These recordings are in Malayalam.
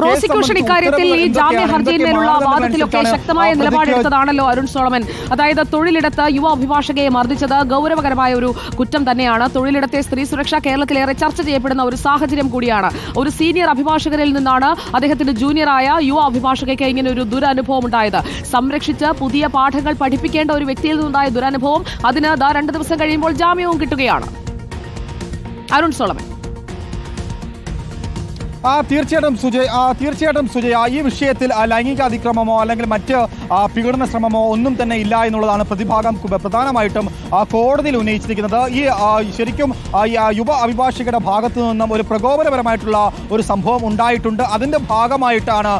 പ്രോസിക്യൂഷൻ ഇക്കാര്യത്തിൽ ഈ ജാമ്യ ഹർജിയിന്മേലുള്ള വാദത്തിലൊക്കെ ശക്തമായ നിലപാടെടുത്തതാണല്ലോ അരുൺ സോളമൻ. അതായത് തൊഴിലിടത്ത് യുവ അഭിഭാഷകയെ മർദ്ദിച്ചത് ഗൗരവകരമായ ഒരു കുറ്റം തന്നെയാണ്. തൊഴിലിടത്തെ സ്ത്രീ സുരക്ഷ കേരളത്തിലേറെ ചർച്ച ചെയ്യപ്പെടുന്ന ഒരു സാഹചര്യം കൂടിയാണ്. ഒരു സീനിയർ അഭിഭാഷകരിൽ നിന്നാണ് അദ്ദേഹത്തിന്റെ ജൂനിയറായ യുവ അഭിഭാഷകയ്ക്ക് ഇങ്ങനെ ഒരു ദുരനുഭവം ഉണ്ടായത്. സംരക്ഷിച്ച് പുതിയ പാഠങ്ങൾ പഠിപ്പിക്കേണ്ട ഒരു വ്യക്തിയിൽ നിന്നുണ്ടായ ദുരനുഭവം അതിന് ദാ രണ്ട് ദിവസം കഴിയുമ്പോൾ ജാമ്യവും കിട്ടുകയാണ്. അരുൺ സോളമൻ. ആ തീർച്ചയായിട്ടും സുജയ് ആ തീർച്ചയായിട്ടും സുജയ് ഈ വിഷയത്തിൽ ലൈംഗിക അതിക്രമമോ അല്ലെങ്കിൽ മറ്റ് പീഡന ശ്രമമോ ഒന്നും തന്നെ ഇല്ല എന്നുള്ളതാണ് പ്രതിഭാഗം പ്രധാനമായിട്ടും കോടതിയിൽ ഉന്നയിച്ചിരിക്കുന്നത്. ഈ ശരിക്കും യുവ അഭിഭാഷകരുടെ ഭാഗത്തു നിന്നും ഒരു പ്രകോപനപരമായിട്ടുള്ള ഒരു സംഭവം ഉണ്ടായിട്ടുണ്ട്. അതിന്റെ ഭാഗമായിട്ടാണ്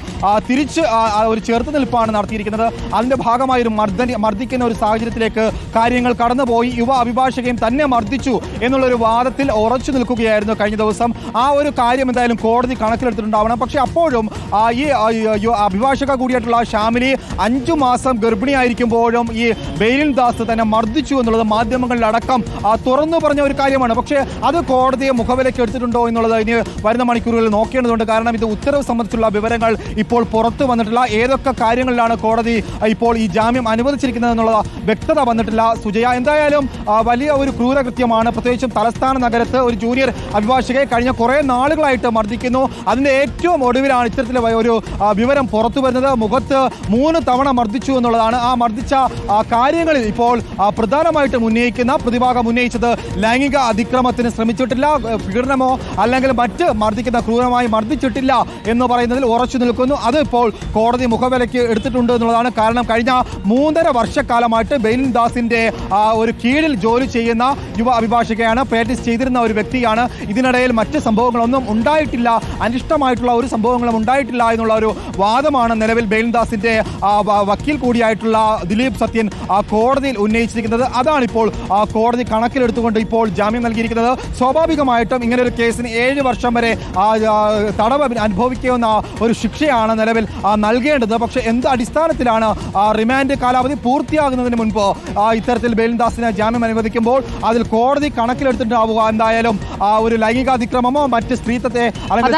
തിരിച്ച് ഒരു ആ, നിൽപ്പാണ് നടത്തിയിരിക്കുന്നത്. അതിന്റെ ഭാഗമായി ഒരു മർദ്ദന മർദ്ദിക്കുന്ന ഒരു സാഹചര്യത്തിലേക്ക് കാര്യങ്ങൾ കടന്നുപോയി. യുവ അഭിഭാഷകയും തന്നെ മർദ്ദിച്ചു എന്നുള്ളൊരു വാദത്തിൽ ഉറച്ചു നിൽക്കുകയായിരുന്നു കഴിഞ്ഞ ദിവസം. ആ ഒരു കാര്യം എന്തായാലും കോടതി കണക്കിലെടുത്തിട്ടുണ്ടാവണം. പക്ഷേ അപ്പോഴും ഈ അഭിഭാഷക കൂടിയായിട്ടുള്ള ഷാമിലി അഞ്ചു മാസം ഗർഭിണിയായിരിക്കുമ്പോഴും ഈ ബെയിലിൻ ദാസ് തന്നെ മർദ്ദിച്ചു എന്നുള്ളത് മാധ്യമങ്ങളിലടക്കം തുറന്നു പറഞ്ഞ ഒരു കാര്യമാണ്. പക്ഷേ അത് കോടതിയെ മുഖവിലേക്ക് എടുത്തിട്ടുണ്ടോ എന്നുള്ളത് ഇനി വരുന്ന മണിക്കൂറുകളിൽ നോക്കേണ്ടതുണ്ട്. കാരണം ഇത് ഉത്തരവ് സംബന്ധിച്ചുള്ള വിവരങ്ങൾ ഇപ്പോൾ പുറത്തു വന്നിട്ടില്ല. ഏതൊക്കെ കാര്യങ്ങളിലാണ് കോടതി ഇപ്പോൾ ഈ ജാമ്യം അനുവദിച്ചിരിക്കുന്നത് എന്നുള്ള വ്യക്തത വന്നിട്ടില്ല. സുജയ എന്തായാലും വലിയ ഒരു ക്രൂരകൃത്യമാണ്. പ്രത്യേകിച്ചും തലസ്ഥാന നഗരത്ത് ഒരു ജൂനിയർ അഭിഭാഷകയെ കഴിഞ്ഞ കുറേ നാളുകളായിട്ട് മർദ്ദിക്കുന്നു. അതിന്റെ ഏറ്റവും ഒടുവിലാണ് ഇത്തരത്തിലെ ഒരു വിവരം പുറത്തു വരുന്നത്. മുഖത്ത് മൂന്ന് തവണ മർദ്ദിച്ചു എന്നുള്ളതാണ്. ആ മർദ്ദിച്ച കാര്യങ്ങളിൽ ഇപ്പോൾ പ്രധാനമായിട്ടും ഉന്നയിക്കുന്ന പ്രതിഭാഗം ഉന്നയിച്ചത് ലൈംഗിക അതിക്രമത്തിന് ശ്രമിച്ചിട്ടില്ല പീഡനമോ അല്ലെങ്കിൽ മറ്റ് മർദ്ദിക്കുന്ന ക്രൂരമായി മർദ്ദിച്ചിട്ടില്ല എന്ന് പറയുന്നതിൽ ഉറച്ചു നിൽക്കുന്നു. അത് ഇപ്പോൾ കോടതി മുഖവിലയ്ക്ക് എടുത്തിട്ടുണ്ട് എന്നുള്ളതാണ് കാരണം. കഴിഞ്ഞ മൂന്നര വർഷക്കാലമായിട്ട് ബെയിൻ ദാസിന്റെ ഒരു കീഴിൽ ജോലി ചെയ്യുന്ന യുവ അഭിഭാഷകയാണ് പ്രാക്ടീസ് ചെയ്തിരുന്ന ഒരു വ്യക്തിയാണ്. ഇതിനിടയിൽ മറ്റ് സംഭവങ്ങളൊന്നും ഉണ്ടായിട്ടില്ല. അനിഷ്ടമായിട്ടുള്ള ഒരു സംഭവങ്ങളും ഉണ്ടായിട്ടില്ല എന്നുള്ള ഒരു വാദമാണ് നിലവിൽ ബെയിൻ ദാസിന്റെ വക്കീൽ കൂടിയായിട്ടുള്ള ദിലീപ് സത്യൻ കോടതിയിൽ ഉന്നയിച്ചിരിക്കുന്നത്. അതാണിപ്പോൾ കോടതി കണക്കിലെടുത്തുകൊണ്ട് ഇപ്പോൾ ജാമ്യം നൽകിയിരിക്കുന്നത്. സ്വാഭാവികമായിട്ടും ഇങ്ങനെ ഒരു കേസിന് ഏഴ് വർഷം വരെ തടവ് അനുഭവിക്കുന്ന ഒരു ശിക്ഷയാണ് നിലവിൽ നൽകേണ്ടത്. പക്ഷേ എന്ത് അടിസ്ഥാനത്തിലാണ് ആ, റിമാൻഡ് കാലാവധി പൂർത്തിയാകുന്നതിന് മുൻപ് ഇത്തരത്തിൽ ബേലിൻദാസിന് ജാമ്യം അനുവദിക്കുമ്പോൾ അതിൽ കോടതി കണക്കിലെടുത്തിട്ടാവുക എന്തായാലും ആ, ഒരു ലൈംഗികാതിക്രമമോ മറ്റ് സ്ത്രീത്വത്തെ അല്ലെങ്കിൽ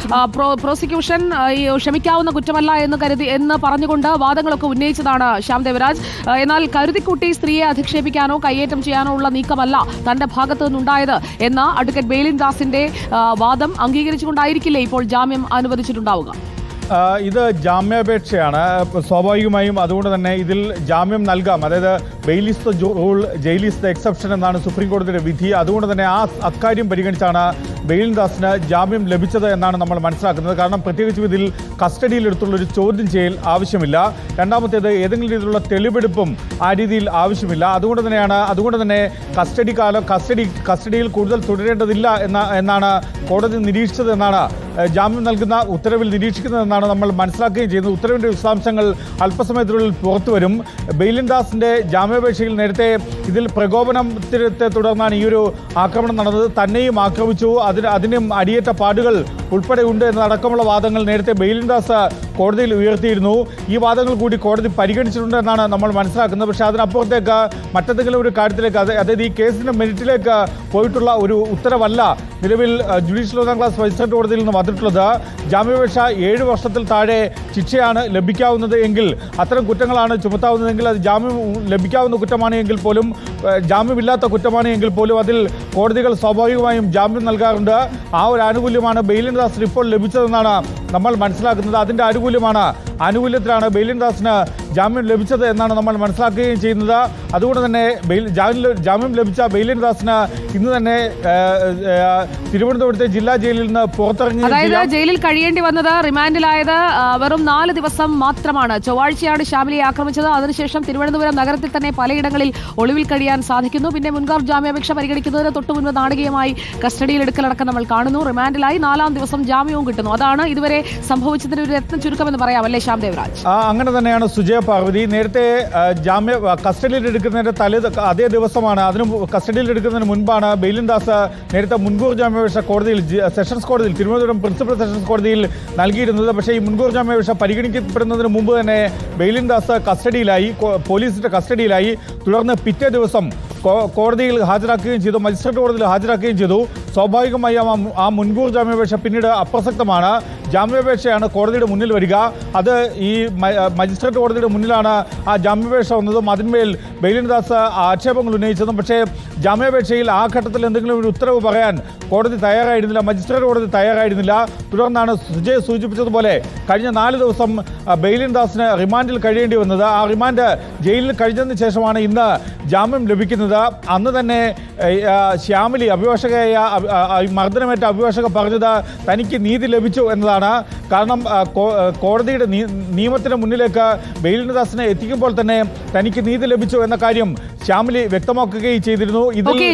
അതായത് പ്രോസിക്യൂഷൻ ക്ഷമിക്കാവുന്ന കുറ്റമല്ല എന്ന് കരുതി എന്ന് പറഞ്ഞുകൊണ്ട് വാദങ്ങളൊക്കെ ഉന്നയിച്ചതാണ് ശ്യാം ദേവരാജ്. എന്നാൽ കരുതിക്കുട്ടി സ്ത്രീയെ അധിക്ഷേപിക്കാനോ കയ്യേറ്റം ചെയ്യാനോ ഉള്ള നീക്കമല്ല തന്റെ ഭാഗത്തു നിന്നുണ്ടായത് എന്ന അഡ്വക്കേറ്റ് ബേലിൻ ദാസിന്റെ വാദം അംഗീകരിച്ചുകൊണ്ടായിരിക്കില്ലേ ഇപ്പോൾ ജാമ്യം അനുവദിച്ചിട്ടുണ്ടാവുക? ഇത് ജാമ്യാപേക്ഷയാണ്. സ്വാഭാവികമായും അതുകൊണ്ട് തന്നെ ഇതിൽ ജാമ്യം നൽകാം. അതായത് bail is the rule jail is the exception എന്നാണ് സുപ്രീം കോടതിയുടെ വിധി. അതുകൊണ്ട് തന്നെ ആ അക്കാര്യം പരിഗണിച്ചാണ് ബെയിലിൻ ജാമ്യം ലഭിച്ചത് എന്നാണ് നമ്മൾ മനസ്സിലാക്കുന്നത്. കാരണം പ്രത്യേകിച്ചും ഇതിൽ കസ്റ്റഡിയിലെടുത്തുള്ള ഒരു ചോദ്യം ചെയ്യൽ ആവശ്യമില്ല. രണ്ടാമത്തേത് ഏതെങ്കിലും രീതിയിലുള്ള തെളിവെടുപ്പും ആ രീതിയിൽ ആവശ്യമില്ല. അതുകൊണ്ട് തന്നെയാണ് അതുകൊണ്ട് തന്നെ കസ്റ്റഡി കാലം കസ്റ്റഡി കസ്റ്റഡിയിൽ കൂടുതൽ തുടരേണ്ടതില്ല എന്ന എന്നാണ് കോടതി നിരീക്ഷിച്ചത് എന്നാണ് ജാമ്യം നൽകുന്ന ഉത്തരവിൽ നിരീക്ഷിക്കുന്നതെന്നാണ് നമ്മൾ മനസ്സിലാക്കുകയും ചെയ്യുന്നത്. ഉത്തരവിന്റെ വിശദാംശങ്ങൾ അല്പസമയത്തിനുള്ളിൽ പുറത്തു വരും. ബെയിലിൻ ദാസിന്റെ ജാമ്യാപേക്ഷയിൽ നേരത്തെ ഇതിൽ പ്രകോപനത്തെ തുടർന്നാണ് ഈ ഒരു ആക്രമണം നടന്നത്. തന്നെയും ആക്രമിച്ചു. അതിന് അതിനും അടിയേറ്റ പാടുകൾ ഉൾപ്പെടെ ഉണ്ട് എന്നതടക്കമുള്ള വാദങ്ങൾ നേരത്തെ ബെയിലിൻ ദാസ് കോടതിയിൽ ഉയർത്തിയിരുന്നു. ഈ വാദങ്ങൾ കൂടി കോടതി പരിഗണിച്ചിട്ടുണ്ട് എന്നാണ് നമ്മൾ മനസ്സിലാക്കുന്നത്. പക്ഷേ അതിനപ്പുറത്തേക്ക് മറ്റെന്തെങ്കിലും ഒരു കാര്യത്തിലേക്ക് അത് അതായത് ഈ കേസിന്റെ മെറിറ്റിലേക്ക് പോയിട്ടുള്ള ഒരു ഉത്തരവല്ല നിലവിൽ ജുഡീഷ്യൽ ഒന്നാം ക്ലാസ് മജിസ്ട്രേറ്റ് കോടതിയിൽ നിന്ന് വന്നിട്ടുള്ളത്. ജാമ്യാപേക്ഷ ഏഴ് വർഷത്തിൽ താഴെ ശിക്ഷയാണ് ലഭിക്കാവുന്നത് എങ്കിൽ അത്തരം കുറ്റങ്ങളാണ് ചുമത്താവുന്നതെങ്കിൽ അത് ജാമ്യം ലഭിക്കാവുന്ന കുറ്റമാണ് എങ്കിൽ പോലും ജാമ്യമില്ലാത്ത കുറ്റമാണ് എങ്കിൽ പോലും അതിൽ കോടതികൾ സ്വാഭാവികമായും ജാമ്യം നൽകാറുണ്ട്. ആ ഒരു ആനുകൂല്യമാണ് ബെയിലിൻ ദാസ് ഇപ്പോൾ ലഭിച്ചതെന്നാണ് നമ്മൾ മനസ്സിലാക്കുന്നത്. അതിന്റെ ആനുകൂല്യമാണ് ആനുകൂല്യത്തിലാണ് ബെയിലിൻ ദാസിന് ജാമ്യം ലഭിച്ചത് എന്നാണ് നമ്മൾ മനസ്സിലാക്കുകയും ചെയ്യുന്നത്. അതുകൊണ്ട് തന്നെ ബെയിൽ ജാമ്യം ജാമ്യം ലഭിച്ച ബെയിലിൻ ദാസിന് ഇന്ന് തന്നെ തിരുവനന്തപുരത്തെ ജില്ലാ ജയിലിൽ നിന്ന് പുറത്തിറങ്ങി അതായത് ജയിലിൽ കഴിയേണ്ടി വന്നത് റിമാൻഡിലായത് വെറും നാല് ദിവസം മാത്രമാണ്. ചൊവ്വാഴ്ചയാണ് ഷാമിലിയെ ആക്രമിച്ചത്. അതിനുശേഷം തിരുവനന്തപുരം നഗരത്തിൽ തന്നെ പലയിടങ്ങളിൽ ഒളിവിൽ കഴിയാൻ സാധിക്കുന്നു. പിന്നെ മുൻകാർ ജാമ്യാപേക്ഷ പരിഗണിക്കുന്നതിന് തൊട്ടു മുൻപ് നാടകീയമായി കസ്റ്റഡിയിലെടുക്കലടക്കം നമ്മൾ കാണുന്നു. റിമാൻഡിലായി നാലാം ദിവസം ജാമ്യവും കിട്ടുന്നു. അതാണ് ഇതുവരെ സംഭവിച്ചതിന് ഒരു രത്ന ചുരുക്കമെന്ന് പറയാം. അല്ലേ ശ്യാം ദേവരാജ്? അങ്ങനെ തന്നെയാണ് സുജയ പാർവതി നേരത്തെ ജാമ്യ കസ്റ്റഡിയിൽ എടുക്കുന്നതിന്റെ തലേ അതേ ദിവസമാണ്. അതിന് കസ്റ്റഡിയിൽ എടുക്കുന്നതിന് മുൻപാണ് ബെയിലിൻ ദാസ് നേരത്തെ മുൻകൂർ ജാമ്യാപേക്ഷ കോടതിയിൽ സെഷൻസ് കോടതിയിൽ തിരുവനന്തപുരം പ്രിൻസിപ്പൽ സെഷൻസ് കോടതിയിൽ നൽകിയിരുന്നത്. പക്ഷേ ഈ മുൻകൂർ ജാമ്യാപേക്ഷ പരിഗണിക്കപ്പെടുന്നതിന് മുമ്പ് തന്നെ ബെയിലിൻ ദാസ് കസ്റ്റഡിയിലായി പോലീസിന്റെ കസ്റ്റഡിയിലായി. തുടർന്ന് പിറ്റേ ദിവസം കോടതിയിൽ ഹാജരാക്കുകയും ചെയ്തു മജിസ്ട്രേറ്റ് കോടതിയിൽ ഹാജരാക്കുകയും ചെയ്തു. സ്വാഭാവികമായും ആ മുൻകൂർ ജാമ്യാപേക്ഷ പിന്നീട് അപ്രസക്തമാണ്. ജാമ്യാപേക്ഷയാണ് കോടതിയുടെ മുന്നിൽ വരിക. അത് ഈ മജിസ്ട്രേറ്റ് കോടതിയുടെ മുന്നിലാണ് ആ ജാമ്യാപേക്ഷ വന്നതും അതിന്മേൽ ബെയിലിൻദാസ് ആക്ഷേപങ്ങൾ ഉന്നയിച്ചതും. പക്ഷേ ജാമ്യാപേക്ഷയിൽ ആ ഘട്ടത്തിൽ എന്തെങ്കിലും ഒരു ഉത്തരവ് പറയാൻ കോടതി തയ്യാറായിരുന്നില്ല. മജിസ്ട്രേറ്റ് കോടതി തയ്യാറായിരുന്നില്ല. തുടർന്നാണ് സുജയ് സൂചിപ്പിച്ചതുപോലെ കഴിഞ്ഞ നാല് ദിവസം ബെയിലിൻ ബെയിലിൻദാസിന് റിമാൻഡിൽ കഴിയേണ്ടി വന്നത്. ആ റിമാൻഡ് ജയിലിൽ കഴിഞ്ഞതിന് ശേഷമാണ് ഇന്ന് ജാമ്യം ലഭിക്കുന്നത്. അന്ന് തന്നെ ശ്യാമിലി അഭിഭാഷകയായ മർദ്ദനമേറ്റ അഭിഭാഷക പറഞ്ഞത് തനിക്ക് നീതി ലഭിച്ചു എന്നതാണ്. കാരണം കോടതിയുടെ നിയമത്തിന് മുന്നിലേക്ക് ബെയിലിൻദാസിനെ എത്തിക്കുമ്പോൾ തന്നെ തനിക്ക് നീതി ലഭിച്ചു എന്ന കാര്യം ശ്യാമിലി വ്യക്തമാക്കുകയും ചെയ്തിരുന്നു.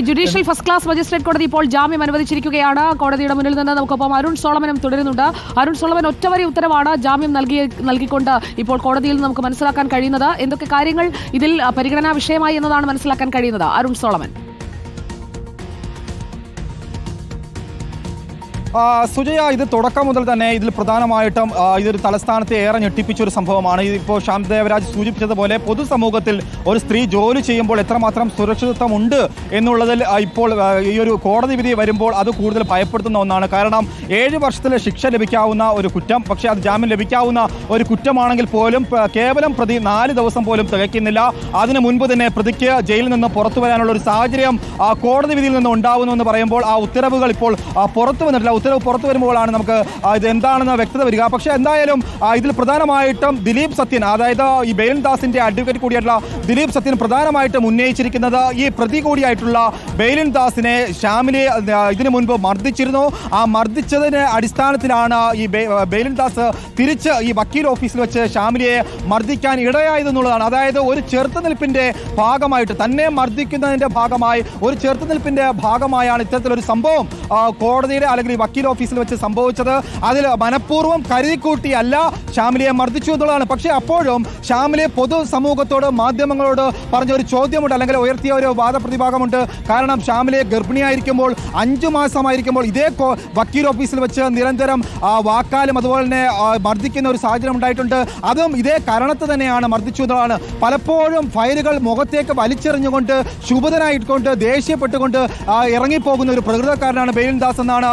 ജുഡീഷ്യൽ ഫസ്റ്റ് ക്ലാസ് മജിസ്ട്രേറ്റ് കോടതി ഇപ്പോൾ ജാമ്യം അനുവദിച്ചിരിക്കുകയാണ്. കോടതിയുടെ മുന്നിൽ നിന്ന് നമുക്കൊപ്പം അരുൺ സോളമനും തുടരുന്നുണ്ട്. അരുൺ സോളമൻ ഒറ്റവരി ഉത്തരവാണ് ജാമ്യം നൽകി നൽകിക്കൊണ്ട് ഇപ്പോൾ കോടതിയിൽ നമുക്ക് മനസ്സിലാക്കാൻ കഴിയുന്നത്. എന്തൊക്കെ കാര്യങ്ങൾ ഇതിൽ പരിഗണനാ വിഷയമായി എന്നതാണ് മനസ്സിലാക്കാൻ കഴിയുന്നത്? അരുൺ സോളമൻ. സുജയ ഇത് തുടക്കം മുതൽ തന്നെ ഇതിൽ പ്രധാനമായിട്ടും ഇതൊരു തലസ്ഥാനത്തെ ഏറെ ഞെട്ടിപ്പിച്ച ഒരു സംഭവമാണ്. ഇപ്പോൾ ശ്യാം ദേവരാജ് സൂചിപ്പിച്ചതുപോലെ പൊതുസമൂഹത്തിൽ ഒരു സ്ത്രീ ജോലി ചെയ്യുമ്പോൾ എത്രമാത്രം സുരക്ഷിതത്വം ഉണ്ട് എന്നുള്ളതിൽ ഇപ്പോൾ ഈ ഒരു കോടതി വിധി വരുമ്പോൾ അത് കൂടുതൽ ഭയപ്പെടുത്തുന്ന ഒന്നാണ്. കാരണം ഏഴ് വർഷത്തിൽ ശിക്ഷ ലഭിക്കാവുന്ന ഒരു കുറ്റം പക്ഷേ അത് ജാമ്യം ലഭിക്കാവുന്ന ഒരു കുറ്റമാണെങ്കിൽ പോലും കേവലം പ്രതി നാല് ദിവസം പോലും തികയ്ക്കുന്നില്ല. അതിനു മുൻപ് തന്നെ പ്രതിക്ക് ജയിലിൽ നിന്ന് പുറത്തു വരാനുള്ള ഒരു സാഹചര്യം കോടതി വിധിയിൽ നിന്ന് ഉണ്ടാവുന്നു എന്ന് പറയുമ്പോൾ ആ ഉത്തരവുകൾ ഇപ്പോൾ പുറത്തു വന്നിട്ടില്ല. ഉത്തരവ് പുറത്തു വരുമ്പോഴാണ് നമുക്ക് ഇത് എന്താണെന്ന് വ്യക്തത വരിക. പക്ഷേ എന്തായാലും ഇതിൽ പ്രധാനമായിട്ടും ദിലീപ് സത്യൻ അതായത് ഈ ബെയിൻ ദാസിന്റെ അഡ്വക്കേറ്റ് കൂടിയായിട്ടുള്ള ദിലീപ് സത്യൻ പ്രധാനമായിട്ടും ഉന്നയിച്ചിരിക്കുന്നത് ഈ പ്രതി കൂടിയായിട്ടുള്ള ബെയിലിൻ ദാസിനെ ശ്യാമിലെ ഇതിനു മുൻപ് മർദ്ദിച്ചിരുന്നു. ആ മർദ്ദിച്ചതിന് അടിസ്ഥാനത്തിലാണ് ഈ ബെയിലിൻദാസ് ബെയിലിൻ ദാസ് തിരിച്ച് ഈ വക്കീൽ ഓഫീസിൽ വെച്ച് ശ്യാമിലിയെ മർദ്ദിക്കാൻ ഇടയായതെന്നുള്ളതാണ്. അതായത് ഒരു ചെറുത്തുനിൽപ്പിന്റെ ഭാഗമായിട്ട് തന്നെ മർദ്ദിക്കുന്നതിന്റെ ഭാഗമായി ഒരു ചെറുത്തുനിൽപ്പിന്റെ ഭാഗമായാണ് ഇത്തരത്തിലൊരു സംഭവം കോടതിയുടെ അല്ലെങ്കിൽ വക്കീൽ ഓഫീസിൽ വെച്ച് സംഭവിച്ചത്. അതിൽ മനഃപൂർവം കരുതിക്കൂട്ടിയല്ല. ശ്യാമിലിയെ മർദ്ദിച്ചു എന്നുള്ളതാണ്. പക്ഷേ അപ്പോഴും ശ്യാമിലെ പൊതുസമൂഹത്തോട് മാധ്യമങ്ങളോട് പറഞ്ഞ ഒരു ചോദ്യമുണ്ട് അല്ലെങ്കിൽ ഉയർത്തിയ ഒരു വാദപ്രതിഭാഗമുണ്ട്. കാരണം ശ്യാമിലെ ഗർഭിണിയായിരിക്കുമ്പോൾ അഞ്ചു മാസമായിരിക്കുമ്പോൾ ഇതേ വക്കീൽ ഓഫീസിൽ വെച്ച് നിരന്തരം വാക്കാലും അതുപോലെ തന്നെ മർദ്ദിക്കുന്ന ഒരു സാഹചര്യം ഉണ്ടായിട്ടുണ്ട്. അതും ഇതേ കാരണത്ത് തന്നെയാണ് മർദ്ദിച്ചു എന്നുള്ളതാണ്. പലപ്പോഴും ഫയലുകൾ മുഖത്തേക്ക് വലിച്ചെറിഞ്ഞുകൊണ്ട് ശുഭതനായിക്കൊണ്ട് ദേഷ്യപ്പെട്ടുകൊണ്ട് ഇറങ്ങിപ്പോകുന്ന ഒരു പ്രകൃതക്കാരനാണ് ബെയിൻദാസ് എന്നാണ്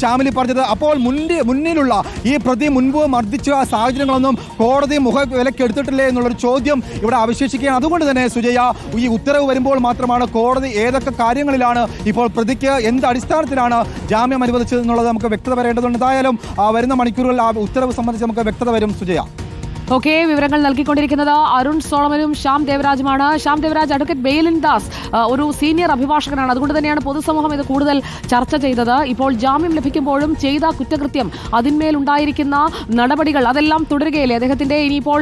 ശ്യാമിലി പറഞ്ഞത്. അപ്പോൾ മുന്നിൽ മുന്നിലുള്ള ഈ പ്രതി മുൻപ് മർദ്ദിച്ച സാഹചര്യങ്ങളൊന്നും കോടതി മുഖ വിലക്ക് എടുത്തിട്ടില്ലേ എന്നുള്ളൊരു ചോദ്യം ഇവിടെ അവശേഷിക്കുകയാണ്. അതുകൊണ്ട് തന്നെ സുജയ ഈ ഉത്തരവ് വരുമ്പോൾ മാത്രമാണ് കോടതി ഏതൊക്കെ കാര്യങ്ങളിലാണ് ഇപ്പോൾ പ്രതിക്ക് എന്ത് അടിസ്ഥാനത്തിലാണ് ജാമ്യം അനുവദിച്ചത് എന്നുള്ളത് നമുക്ക് വ്യക്തത വരേണ്ടതുണ്ട്. എന്തായാലും വരുന്ന മണിക്കൂറുകളിൽ ആ ഉത്തരവ് സംബന്ധിച്ച് നമുക്ക് വ്യക്തത വരും സുജയ. ഓക്കെ വിവരങ്ങൾ നൽകിക്കൊണ്ടിരിക്കുന്നത് അരുൺ സോളമനും ശ്യാം ദേവരാജുമാണ്. ശ്യാം ദേവരാജ് അഡ്വക്കേറ്റ് ബെയിലിൻ ദാസ് ഒരു സീനിയർ അഭിഭാഷകനാണ്. അതുകൊണ്ട് തന്നെയാണ് പൊതുസമൂഹം ഇത് കൂടുതൽ ചർച്ച ചെയ്തത്. ഇപ്പോൾ ജാമ്യം ലഭിക്കുമ്പോഴും ചെയ്ത കുറ്റകൃത്യം അതിന്മേലുണ്ടായിരിക്കുന്ന നടപടികൾ അതെല്ലാം തുടരുകയില്ലേ? അദ്ദേഹത്തിന്റെ ഇനിയിപ്പോൾ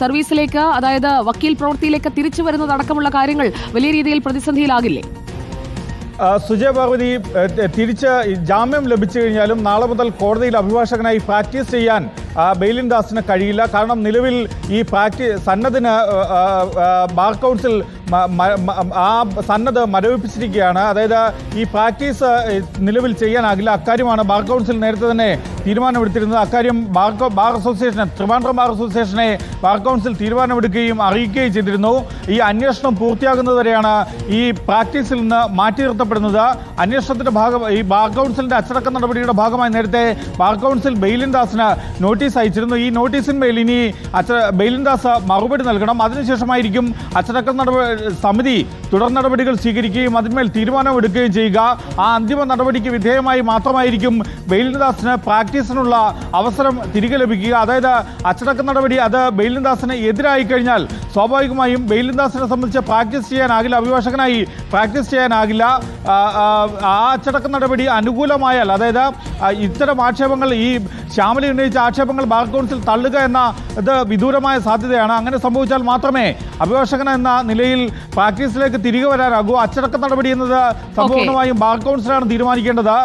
സർവീസിലേക്ക് അതായത് വക്കീൽ പ്രവൃത്തിയിലേക്ക് തിരിച്ചു വരുന്നതടക്കമുള്ള കാര്യങ്ങൾ വലിയ രീതിയിൽ പ്രതിസന്ധിയിലാകില്ലേ? സുജയ പാർവതി തിരിച്ച് ജാമ്യം ലഭിച്ചു കഴിഞ്ഞാലും നാളെ മുതൽ കോടതിയിൽ അഭിഭാഷകനായി പ്രാക്ടീസ് ചെയ്യാൻ ബെയിലിൻ ദാസിന് കഴിയില്ല. കാരണം നിലവിൽ ഈ പ്രാക്ടീസ് സന്നദ്ധന് ബാർ കൗൺസിൽ ആ സന്നദ്ധ മരവിപ്പിച്ചിരിക്കുകയാണ്. അതായത് ഈ പ്രാക്ടീസ് നിലവിൽ ചെയ്യാനാകില്ല. അക്കാര്യമാണ് ബാർ കൗൺസിൽ നേരത്തെ തന്നെ തീരുമാനമെടുത്തിരുന്നത്. അക്കാര്യം bar bar association Trivandrum bar അസോസിയേഷനെ bar council തീരുമാനമെടുക്കുകയും അറിയിക്കുകയും ചെയ്തിരുന്നു. ഈ അന്വേഷണം പൂർത്തിയാകുന്നതുവരെയാണ് ഈ പ്രാക്ടീസിൽ നിന്ന് മാറ്റി നിർത്തപ്പെടുന്നത്. അന്വേഷണത്തിന്റെ ഭാഗം ഈ ബാർ കൗൺസിലിന്റെ അച്ചടക്ക നടപടിയുടെ ഭാഗമായി നേരത്തെ ബാർ കൗൺസിൽ ബെയിലിൻ ദാസിന് നോട്ടീസ് അയച്ചിരുന്നു. ഈ നോട്ടീസിന്മേൽ ഇനി അച്ച ബെയിലിൻ ദാസ് മറുപടി നൽകണം. അതിനുശേഷമായിരിക്കും അച്ചടക്ക നടപടി സമിതി തുടർ നടപടികൾ സ്വീകരിക്കുകയും അതിന്മേൽ തീരുമാനമെടുക്കുകയും ചെയ്യുക. ആ അന്തിമ നടപടിക്ക് വിധേയമായി മാത്രമായിരിക്കും ബെയിലിൻദാസിന് പ്രാക്ടീസിനുള്ള അവസരം തിരികെ ലഭിക്കുക. അതായത് അച്ചടക്ക നടപടി അത് ബെയിലിൻദാസിന് എതിരായി കഴിഞ്ഞാൽ സ്വാഭാവികമായും ബെയിലിൻദാസിനെ സംബന്ധിച്ച് പ്രാക്ടീസ് ചെയ്യാനാകില്ല. അഭിഭാഷകനായി പ്രാക്ടീസ് ചെയ്യാനാകില്ല. ആ, അച്ചടക്ക നടപടി അനുകൂലമായാൽ അതായത് ഇത്തരം ആക്ഷേപങ്ങൾ ഈ ശ്യാമലി ഉന്നയിച്ച ആക്ഷേപങ്ങൾ ബാർ കൗൺസിൽ തള്ളുക എന്ന ഇത് വിദൂരമായ സാധ്യതയാണ്. അങ്ങനെ സംഭവിച്ചാൽ മാത്രമേ അഭിഭാഷകൻ എന്ന നിലയിൽ പ്രാക്ടീസിലേക്ക് തിരികെ വരാനാകൂ അച്ചടക്ക നടപടി എന്നത് സമ്പൂർണമായും ബാർ കൗൺസിലാണ് തീരുമാനിക്കേണ്ടത്.